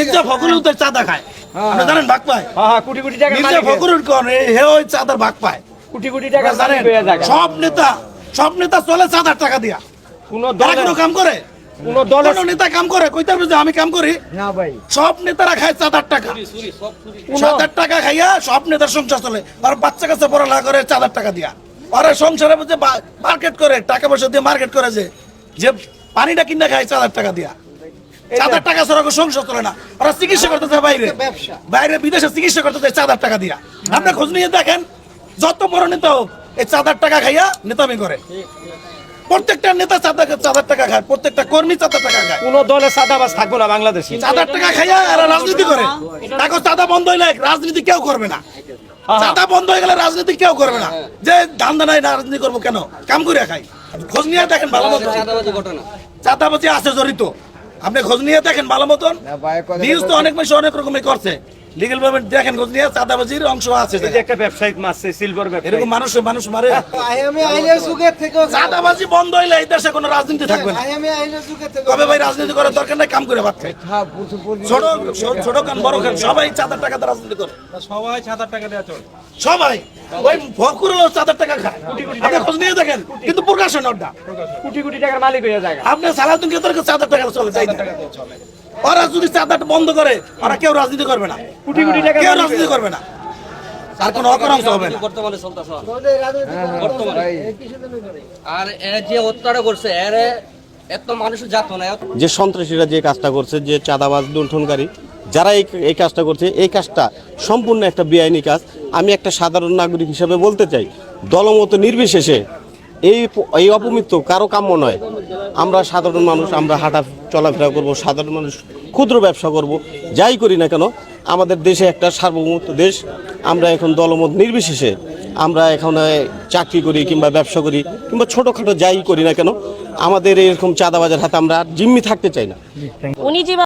মির্জা ফখরুল তো চাঁদা খায়। আপনি জানেন ভাগ পায়? হ্যাঁ হ্যাঁ কোটি কোটি টাকা মির্জা ফখরুল কোন হে ওই চাঁদার ভাগ পায়। কোটি কোটি টাকা জানেন সব নেতা সব নেতা চলে চাঁদার টাকা দিয়া। কোন কোনো কাম করে? কোন দলের কোন নেতা কাম করে? কইতে পারবে যে আমি কাম করি। না ভাই। সব নেতারা খায় চাঁদার টাকা। চাঁদার টাকা খাইয়া সব নেতার সংসার চলে। আর বাচ্চা কাছে পড়ালেখা করে চাঁদার টাকা দিয়া। ওরা সংসারে মধ্যে মার্কেট করে টাকা পয়সা দিয়ে মার্কেট করে যে যে পানিটা কিনা খায় চাঁদার টাকা দিয়া। চাঁদার টাকা ছাড়া সংসার চলে না। ওরা চিকিৎসা করতে যায় বাইরে। বাইরে বিদেশে চিকিৎসা করতে যায় চাঁদার টাকা দিয়া। আপনি খোঁজ নিয়ে দেখেন যত বড় নেতা হোক এই চাঁদার টাকা খাইয়া নেতামি করে। প্রত্যেকটা নেতা চাঁদা চাঁদার টাকা খায় প্রত্যেকটা কর্মী চাঁদার টাকা খায়। কোন সাদাবাস থাকব না বাংলাদেশে। চাঁদার টাকা খাইয়া এরা রাজনীতি করে। দেখো চাঁদা বন্ধ হইলে রাজনীতি কেউ করবে না। চাঁদা বন্ধ হয়ে গেলে রাজনীতি কেউ করবে না। যে ধান্দা নাই রাজনীতি করব কেন? কাম করে খাই। খোঁজ নিয়ে দেখেন ভালো মতো চাঁদাবাজি আছে জড়িত। আপনি খোঁজ নিয়ে দেখেন ভালো মতন। নিউজ তো অনেক মানুষ অনেক রকমের করছে। লিগেল ভাবে দেখেন নিয়ে চাঁদাবাজির অংশ আছে এই যে একটা ব্যবসায়িক মাছ সিলভার এরকম মানুষ মানুষ মারে। আমি আইনের যুগের থেকেও চাঁদাবাজি বন্ধ হইলে এই দেশে কোনো রাজনীতি থাকবে না। আমি আইনের যুগের থেকে কবে ভাই রাজনীতি করার দরকার নাই? কাম করে ভাত খাই হ্যাঁ ছোট ছোট- কান বড় কান সবাই চাঁদার টাকা দিয়ে রাজনীতি করে। সবাই সাত টাকা দেওয়া চল। সবাই। ওই ফকুরও চাঁদার টাকা খায়। আপনি খোঁজ নিয়ে দেখেন কিন্তু প্রকাশন ওটা কোটি কোটি টাকার মালিক হয়ে যায়। আপনি সালাউদ্দিন কেতরকে চাঁদার টাকা চলে যাই ওরা যদি চাঁদাটা বন্ধ করে ওরা কেউ রাজনীতি করবে না। কোটি কোটি টাকার কেউ রাজনীতি করবে না। আর কোনো অকরাংশ হবে না। বর্তমানে চলতেছে। বর্তমানে। আর এরা যে হত্যাটা করছে এর এত মানুষ না যে সন্ত্রাসীরা যে কাজটা করছে যে চাঁদাবাজ লুণ্ঠনকারী যারা এই এই কাজটা করছে এই কাজটা সম্পূর্ণ একটা বেআইনি কাজ। আমি একটা সাধারণ নাগরিক হিসেবে বলতে চাই দলমত নির্বিশেষে এই এই অপমৃত্যু কারও কাম্য নয়। আমরা সাধারণ মানুষ আমরা হাঁটা চলাফেরা করব, সাধারণ মানুষ, ক্ষুদ্র ব্যবসা করব, যাই করি না কেন, আমাদের দেশে একটা সার্বভৌমত্ব দেশ। আমরা এখন দলমত নির্বিশেষে আমরা এখন চাকরি করি কিংবা ব্যবসা করি কিংবা ছোটোখাটো যাই করি না কেন, আমাদের এরকম চাঁদাবাজার হাতে আমরা জিম্মি থাকতে চাই না।